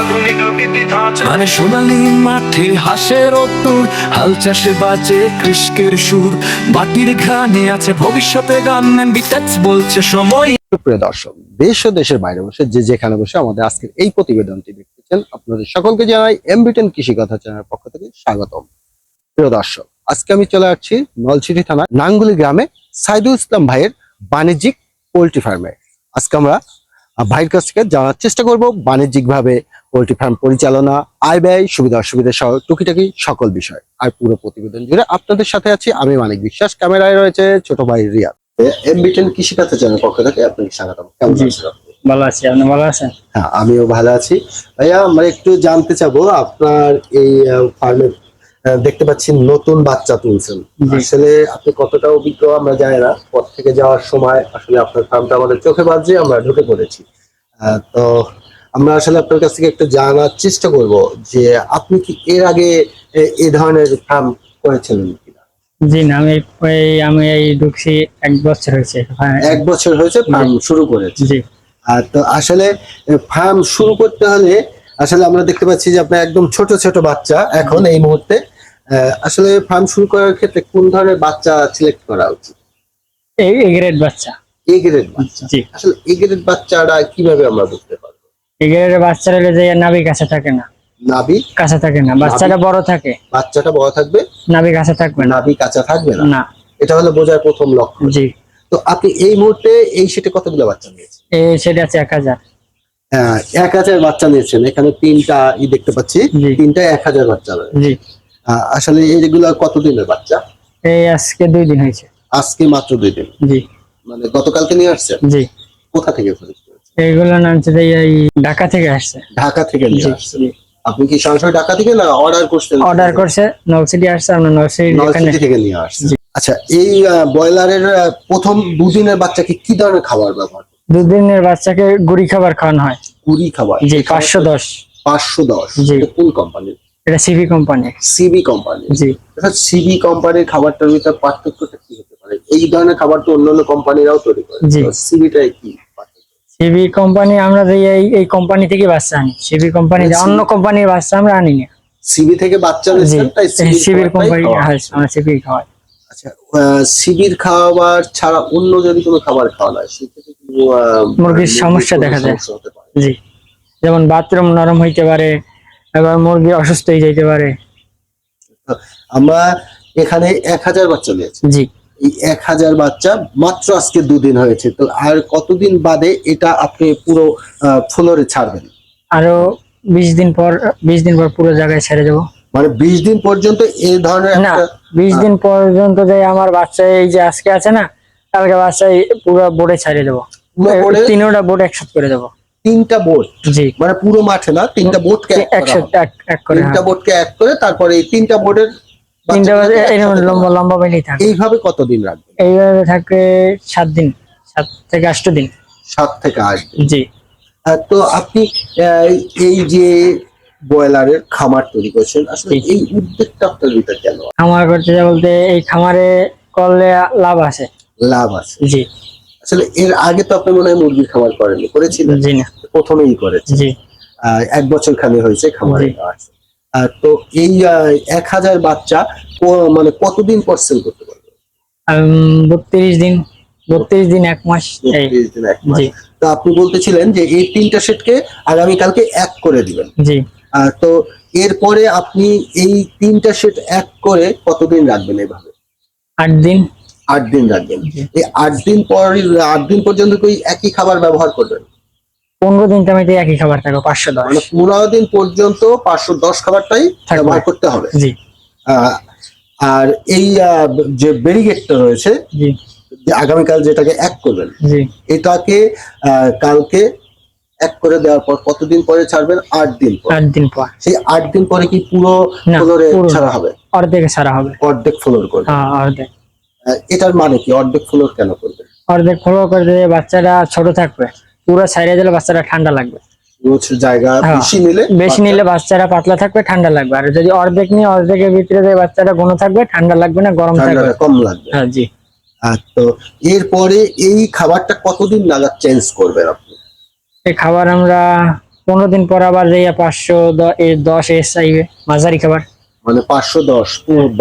আধুনিক বিধি ধাঁচা মানে সোনালি মাঠে হাসের অতুর হাল চাষে বাজে কৃষ্কের সুর। মাটির ঘানে আছে ভবিষ্যতে গান বিটাচ বলছে সময়। প্রিয় দর্শক দেশ ও দেশের বাইরে বসে যে যেখানে বসে আমাদের আজকের এই প্রতিবেদনটি দেখতেছেন আপনাদের সকলকে জানাই এমবিটেন কৃষি কথা চ্যানেলের পক্ষ থেকে স্বাগতম। প্রিয় দর্শক আজকে আমি চলে আসছি নলছিটি থানা নাঙ্গুলি গ্রামে সাইদুল ইসলাম ভাইয়ের বাণিজ্যিক পোল্ট্রি ফার্মে। আজকে আমরা ভাইয়ের কাছ থেকে জানার চেষ্টা করব বাণিজ্যিকভাবে পোল্ট্রি ফার্ম পরিচালনা আয় ব্যয় সুবিধা অসুবিধা সহ টুকিটাকি সকল বিষয়। আর পুরো প্রতিবেদন জুড়ে আপনাদের সাথে আছি আমি মানিক বিশ্বাস ক্যামেরায় রয়েছে ছোট ভাই রিয়াদ। এমবিটেন কৃষি কথা চ্যানেল পক্ষ থেকে আপনাকে স্বাগতম। কেমন আছেন ভালো আছি আপনি ভালো আছেন? হ্যাঁ আমিও ভালো আছি। ভাইয়া আমরা একটু জানতে চাবো আপনার এই ফার্মে দেখতে পাচ্ছি নতুন বাচ্চা তুলছেন। আসলে আপনি কতটা অভিজ্ঞ আমরা জানি না পর থেকে যাওয়ার সময় আসলে আপনার ফার্মটা আমাদের চোখে বাজে আমরা ঢুকে পড়েছি। আহ, তো আমরা আসলে আপনার কাছ থেকে একটু জানার চেষ্টা করব যে আপনি কি এর আগে এ- ধরনের ফার্ম করেছিলেন জি না আমি এই আমি এই ঢুকছি এক বছর হয়েছে। হ্যাঁ, এক বছর হয়েছে ফার্ম শুরু করেছে জি। আর তো আসলে ফার্ম শুরু করতে হলে আসলে আমরা দেখতে পাচ্ছি যে আপনার একদম ছোট ছোট বাচ্চা এখন এই মুহূর্তে। আসলে ফার্ম শুরু করার ক্ষেত্রে কোন ধরনের বাচ্চা সিলেক্ট করা উচিত? এই গ্রেড বাচ্চা। এ গ্রেড বাচ্চা। জি। আসলে এ গ্রেড বাচ্চারা কীভাবে আমরা বুঝতে পারব? এই বাচ্চারা যে নাভি কাছে থাকে না। নাভি কাছে থাকে না। বাচ্চাটা বড় থাকে। বাচ্চাটা বড় থাকবে? নাভি কাছে থাকবে না। নাভি কাঁচা থাকবে না? না। এটা হলো বোঝার প্রথম লক্ষ্য জি। তো আপনি এই মুহূর্তে এই সেটে কতগুলো বাচ্চা নিয়েছেন? এই সেটা আছে এক হাজার। আহ, এক হাজার বাচ্চা নিয়েছেন। এখানে তিনটা ই দেখতে পাচ্ছি। তিনটা এক হাজার বাচ্চা। জি। আসলে এইগুলো কতদিনের বাচ্চা? এই আজকে দুই দিন হয়েছে। আজকে মাত্র দুই দিন। জি। মানে গতকালকে নিয়ে আসছেন? জি। কোথা থেকে এইগুলো নামছে এই ঢাকা থেকে আসছে। ঢাকা থেকে নিয়ে আপনি কি সরাসরি ঢাকা থেকে না অর্ডার করছেন? অর্ডার করছে নলসিটি আসছে আমরা নলসিটি থেকে নিয়ে আচ্ছা এই ব্রয়লারের প্রথম দুদিনের বাচ্চাকে কি ধরনের খাবার ব্যবহার দুদিনের বাচ্চাকে গুড়ি খাবার খাওয়ানো হয়। কুড়ি খাবার। জি পাঁচশো দশ। পাঁচশো দশ। কোন কোম্পানির এটা সিভি কোম্পানি সিবি কোম্পানি জি। সিবি কোম্পানির খাবারটার ভিতরে পার্থক্যটা কি হতে পারে? এই ধরনের খাবার তো অন্যান্য কোম্পানিরাও তৈরি করে। জি। সিবিটাই কি? সিবি কোম্পানি আমরা যে এই এই কোম্পানি থেকে বাচ্চা আনি। সিবি কোম্পানি অন্য কোম্পানির বাচ্চা আমরা আনি না সিবি থেকে বাচ্চা সিবির কোম্পানি হয়। আমরা সিবি খাওয়াই। আচ্ছা শিবির খাবার ছাড়া অন্য যদি কোনো খাবার খাওয়া হয় মুরগির সমস্যা দেখা যায়। জি যেমন বাথরুম নরম হইতে পারে এবার মুরগি অসুস্থ হয়ে যাইতে পারে। আমরা এখানে এক হাজার বাচ্চা নিয়েছি। জি। এই এক হাজার বাচ্চা মাত্র আজকে দুদিন হয়েছে। তো আর কতদিন বাদে এটা আপনি পুরো ফ্লোরে ছাড়বেন? আরও বিশ দিন পর বিশ দিন পর পুরো জায়গায় ছেড়ে দেবো। মানে বিশ দিন পর্যন্ত এই ধরনের না বিশ দিন পর্যন্ত যে আমার বাচ্চা এই যে আজকে আছে না কালকে বাচ্চা পুরো বোর্ডে ছাড়িয়ে দেবো। তিনোটা বোর্ড একসাথে করে দেবো। তিনটা বোর্ড জি। মানে পুরো মাঠে না তিনটা এক একসাথে এক করে তিনটা হ্যাঁ। বোটকে এক করে তারপরে এই তিনটা বোর্ডের তিনটা লম্বা লম্বা থাকে এইভাবে কতদিন রাখবেন এইভাবে থাকে সাত দিন। সাত থেকে আষ্ট দিন। সাত থেকে আট জি। তো আপনি এই যে ব্রয়লারের খামার তৈরি করছেন আসলে এই উদ্যোগটা আপনার ভিতরে কেন খামার করতে বলতে এই খামারে করলে লাভ আছে লাভ আছে জি। আসলে এর আগে তো আপনি মনে হয় মুরগির খামার করেননি করেছিলেন? জি না। প্রথমেই করেছেন। জি। এক বছর খালি হয়েছে খামারে আছে তো এই এক হাজার বাচ্চা মানে কতদিন পর সেল করতে পারবে? বত্রিশ দিন বত্রিশ দিন এক মাস দিন, এক মাস। তো আপনি বলতেছিলেন যে এই তিনটা সেটকে আগামীকালকে এক করে দিবেন। জি। তো এরপরে আপনি এই তিনটা সেট এক করে কতদিন রাখবেন এভাবে? আট দিন। আট দিন রাখবেন। এই আট দিন পর আট দিন পর্যন্ত কি একই খাবার ব্যবহার করবেন? পনেরো দিন টাইমে একই খাবার থাকবে পাঁচশো দশ। মানে পনেরো দিন পর্যন্ত পাঁচশো দশ খাবারটাই। ব্যবহার করতে হবে। জি। আর এই যে ব্যারিগেটটা রয়েছে জি। যে আগামীকাল যেটাকে এক করবেন জি। এটাকে কালকে এক করে দেওয়ার পর কতদিন পরে ছাড়বেন? আট দিন পর। আট দিন পর। সেই আট দিন পরে কি পুরো ফ্লোরে ছাড়া হবে? অর্ধেক ছাড়া হবে। অর্ধেক ফ্লোর করবে হ্যাঁ অর্ধেক। এটার মানে কি? অর্ধেক ফ্লোর কেন করবে অর্ধেক ফলো করে দিলে বাচ্চাটা ছোট থাকবে। পুরো সাইডে দিলে বাচ্চাটা ঠান্ডা লাগবে। জায়গা হ্যাঁ, বেশি নিলে বেশি নিলে বাচ্চারা পাতলা থাকবে ঠান্ডা লাগবে। আর যদি অর্ধেক নিয়ে অর্ধেকের ভিতরে ঘন থাকবে ঠান্ডা লাগবে না গরম থাকবে। কম লাগবে। হ্যাঁ জি। আর তো এরপরে এই খাবারটা কতদিন নাগাদ চেঞ্জ করবেন আপনি? এই খাবার আমরা পনেরো দিন পর আবার যাইয়া পাঁচশো দশ এস আইবে মাঝারি খাবার। মানে পাঁচশো দশ।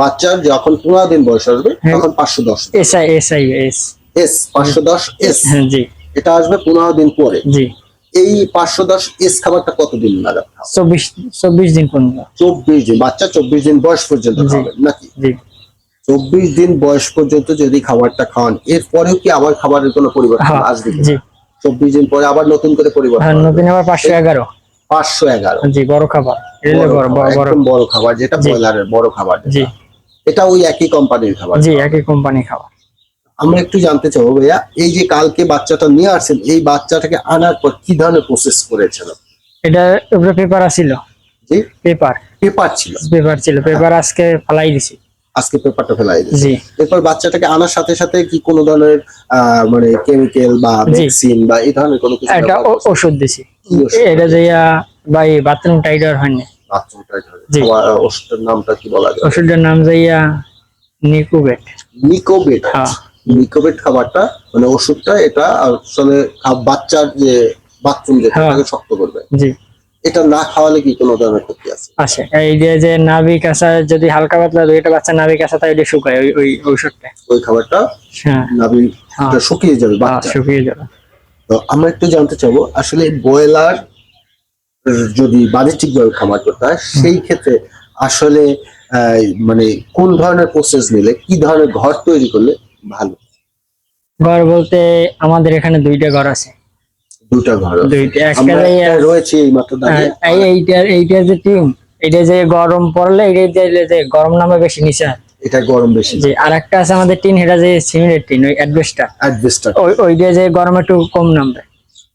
বাচ্চার যখন পনেরো দিন বয়স আসবে হ্যাঁ। তখন পাঁচশো দশ। এস আই এস আইবে এস। এস পাঁচশো দশ এস। হ্যাঁ জি। এটা আসবে পনেরো দিন পরে। জি। এই পাঁচশো দশ এস খাবারটা কতদিন নাগাদ চব্বিশ চব্বিশ দিন পর্যন্ত। চব্বিশ দিন বাচ্চা চব্বিশ দিন বয়স পর্যন্ত খাবেন নাকি? চব্বিশ দিন বয়স পর্যন্ত যদি খাবারটা খাওয়ান এরপরেও কি আবার খাবারের কোনো পরিবর্তন হ্যাঁ আসবে চব্বিশ দিন পরে আবার নতুন করে পরিবর্তন হ্যাঁ নতুন আবার পাঁচশো এগারো। পাঁচশো এগারো। জি বড় খাবার। বড় খাবার যেটা ব্রয়লারের বড় খাবার। এটা ওই একই কোম্পানির খাবার জি একই কোম্পানি খাবার। আমরা একটু জানতে চাবো ভাইয়া এই যে কালকে বাচ্চাটা নিয়ে আসছেন এই বাচ্চাটাকে আনার পর কি ধরনের প্রসেস করেছেন এটা উপরে পেপার আছিল। জি? পেপার পেপার ছিল। পেপার ছিল। পেপার আজকে ফালাই দিছি। আজকে পেপারটা ফেলাই দিয়েছে জি। এরপর বাচ্চাটাকে আনার সাথে সাথে কি কোনো ধরনের মানে কেমিক্যাল বা। ভ্যাকসিন বা এই ধরনের কোনো কিছু করছেন? ওষুধ দিছি। এটা যাইয়া ভাই বাথরুম টাইডার হয়নি। বাথরুম। জি। খাওয়া- নামটা কি বলা যায়? ওষুধটার নাম যাইয়া নিকুবেট নিকোবেট হ্যাঁ। নিকোবেট খাবারটা মানে ওষুধটা এটা আসলে বাচ্চার যে বাথরুম যেটা হ্যাঁ। ওটাকে শক্ত করবে। জি। এটা না খাওয়ালে কি কোনো ধরনের ক্ষতি আছে? আছে। এই যে যে নাবিক আসা যদি হালকা পাতলা দুইটা বাচ্চা নাবিক আসা তাই শুকায় ওই ওই ঔষধটা। ওই খাবারটা হ্যাঁ। নাভি হ্যাঁ। শুকিয়ে যাবে বাচ্চা। শুকিয়ে যাবে। তো আমরা একটু জানতে চাবো আসলে ব্রয়লার যদি বাণিজ্যিক ভাবে খামার করতে হয় সেই ক্ষেত্রে আসলে আহ, মানে কোন ধরনের প্রসেস নিলে কি ধরনের ঘর তৈরি করলে ভালো। ঘর বলতে আমাদের এখানে দুইটা ঘর আছে। দুটা ঘর দুইটা একটা রয়েছে এই মাত্র দাঁড়িয়ে। হ্যাঁ, এই এইটা এইটা যে টিম এটা যে গরম পড়লে এটা যে যে গরম নামে বেশি নিচা। এটা গরম বেশি। জি আর একটা আছে আমাদের টিন এটা যে সিমেন্টের টিন ওই অ্যাডভেস্টার অ্যাডভেস্টার ওই ওইটা যে গরম একটু কম নামবে।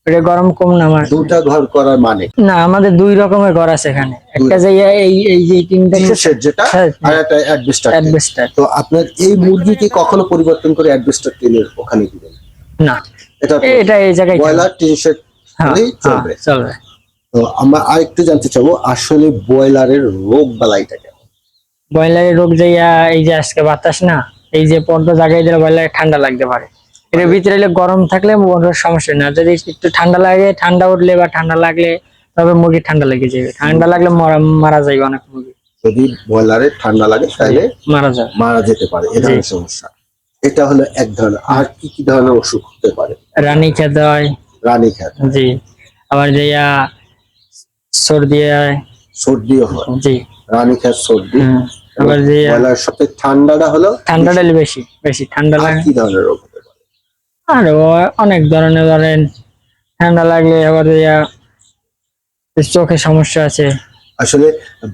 ওইটা গরম কম নামার দুটা ঘর করার মানে? না আমাদের দুই রকমের ঘর আছে এখানে। একটা যে এই এই যে টিন শেড যেটা হ্যাঁ, আর একটা অ্যাডভেস্টার অ্যাডভেস্টার তো আপনার এই মুরগিকে কখনো পরিবর্তন করে অ্যাডভেস্টার টিনের ওখানে দিবেন? না। এটা এটা এই জায়গায়। ব্রয়লার টিন শেড হ্যাঁ, হ্যাঁ, চলবে। চলবে। তো আমরা আরেকটু জানতে চাবো আসলে ব্রয়লারের রোগ বালাইটা কেমন? ব্রয়লারের রোগ যাইয়া এই যে আজকে বাতাস না এই যে পর্দা জায়গায় দিলে ব্রয়লারে ঠান্ডা লাগতে পারে। এর ভিতরে গরম থাকলে সমস্যা না যদি একটু ঠান্ডা লাগে ঠান্ডা উঠলে বা ঠান্ডা লাগলে তবে মুরগি ঠান্ডা লেগে যাবে। ঠান্ডা লাগলে মরা- যাবে অনেক মুরগি। যদি ব্রয়লারের ঠান্ডা লাগে তাহলে মারা যায় মারা যেতে পারে এ ধরনের সমস্যা। এটা হলো এক ধরনের আর কি কি ধরনের অসুখ হতে পারে? রানী খেতে হয়। রানী খ্যাত জি। আবার যাইয়া সর্দি হয়। সর্দিও হয়। জি। রানী খ্যাত সর্দি। আবার যে ব্রয়লার সাথে ঠান্ডাটা হলো ঠান্ডাটা বেশি বেশি ঠান্ডা লাগে। কি ধরনের রোগ? আর অনেক ধরনের ধরেন ঠান্ডা লাগলে আবার চোখে সমস্যা আছে। আসলে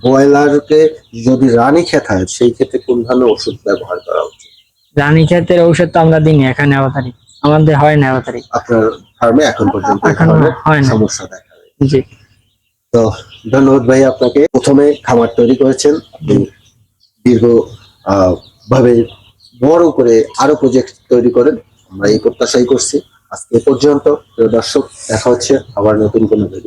ব্রয়লারকে যদি রানী খ্যাত হয় সেই ক্ষেত্রে কোন ধরনের ওষুধ ব্যবহার করা উচিত? রানী ক্ষেতের ঔষধ তো আমরা দিই না এখানে অবতারি আমাদের হয় না অবতারি আপনার ফার্মে এখন পর্যন্ত হয় না। সমস্যা দেখা। জি। তো ধন্যবাদ ভাই আপনাকে। প্রথমে খামার তৈরি করেছেন। আপনি দীর্ঘ ভাবে বড় করে আরও প্রজেক্ট তৈরি করেন। আমরা এই প্রত্যাশাই করছি। আজকে পর্যন্ত প্রিয় দর্শক দেখা হচ্ছে আবার নতুন কোনো ভিডিও